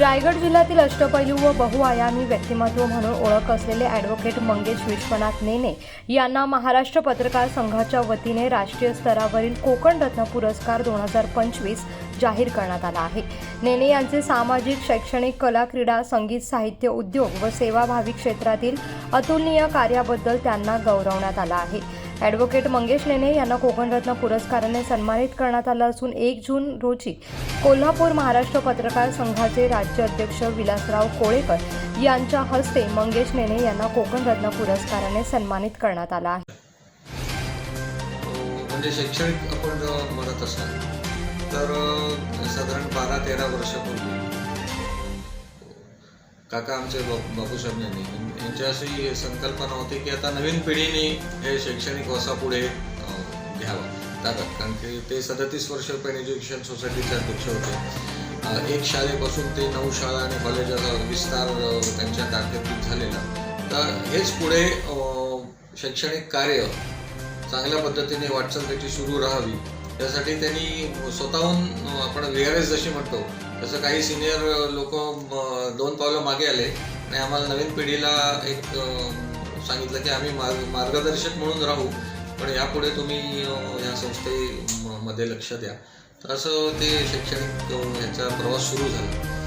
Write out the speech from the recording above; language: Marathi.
रायगड जिल्ह्यातील अष्टपैलू व बहुआयामी व्यक्तिमत्व म्हणून ओळख असलेले ॲडव्होकेट मंगेश विश्वनाथ नेने यांना महाराष्ट्र पत्रकार संघाच्या वतीने राष्ट्रीय स्तरावरील कोकण रत्न पुरस्कार दोन हजार पंचवीस जाहीर करण्यात आला आहे. नेने यांचे सामाजिक शैक्षणिक कला क्रीडा संगीत साहित्य उद्योग व सेवाभावी क्षेत्रातील अतुलनीय कार्याबद्दल त्यांना गौरवण्यात आला आहे. ॲडव्होकेट मंगेश नेने यांना कोकणरत्न पुरस्काराने सन्मानित करण्यात आलं असून एक जून रोजी कोल्हापूर महाराष्ट्र पत्रकार संघाचे राज्य अध्यक्ष विलासराव कोळेकर यांच्या हस्ते मंगेश नेने यांना कोकणरत्न पुरस्काराने सन्मानित करण्यात आला आहे. म्हणजे शैक्षणिक आपण म्हणत असाल तर साधारण बारा तेरा वर्षापूर्वी काका आमचे बाब- बापूसाहेब यांनी यांची अशी संकल्पना होती की आता नवीन पिढीने हे शैक्षणिक वसा पुढे घ्यावा. ताब्यात कारण की ते सदतीस वर्ष पेन एज्युकेशन सोसायटीचे अध्यक्ष होते. एक शाळेपासून ते नऊ शाळा आणि कॉलेजाचा विस्तार त्यांच्या कारकिर्दीत झालेला. तर हेच पुढे शैक्षणिक कार्य चांगल्या पद्धतीने वाटचाल त्याची सुरू राहावी. त्यासाठी त्यांनी स्वतःहून आपण व्ही आर एस जशी म्हणतो तसं काही सिनियर लोक दोन पावलं मागे आले. आणि आम्हाला नवीन पिढीला एक सांगितलं की आम्ही मार्ग मार्गदर्शक म्हणून राहू. पण यापुढे तुम्ही या संस्थेमध्ये लक्ष द्या. तर असं ते शैक्षणिक याचा ह्याचा प्रवास सुरू झाला.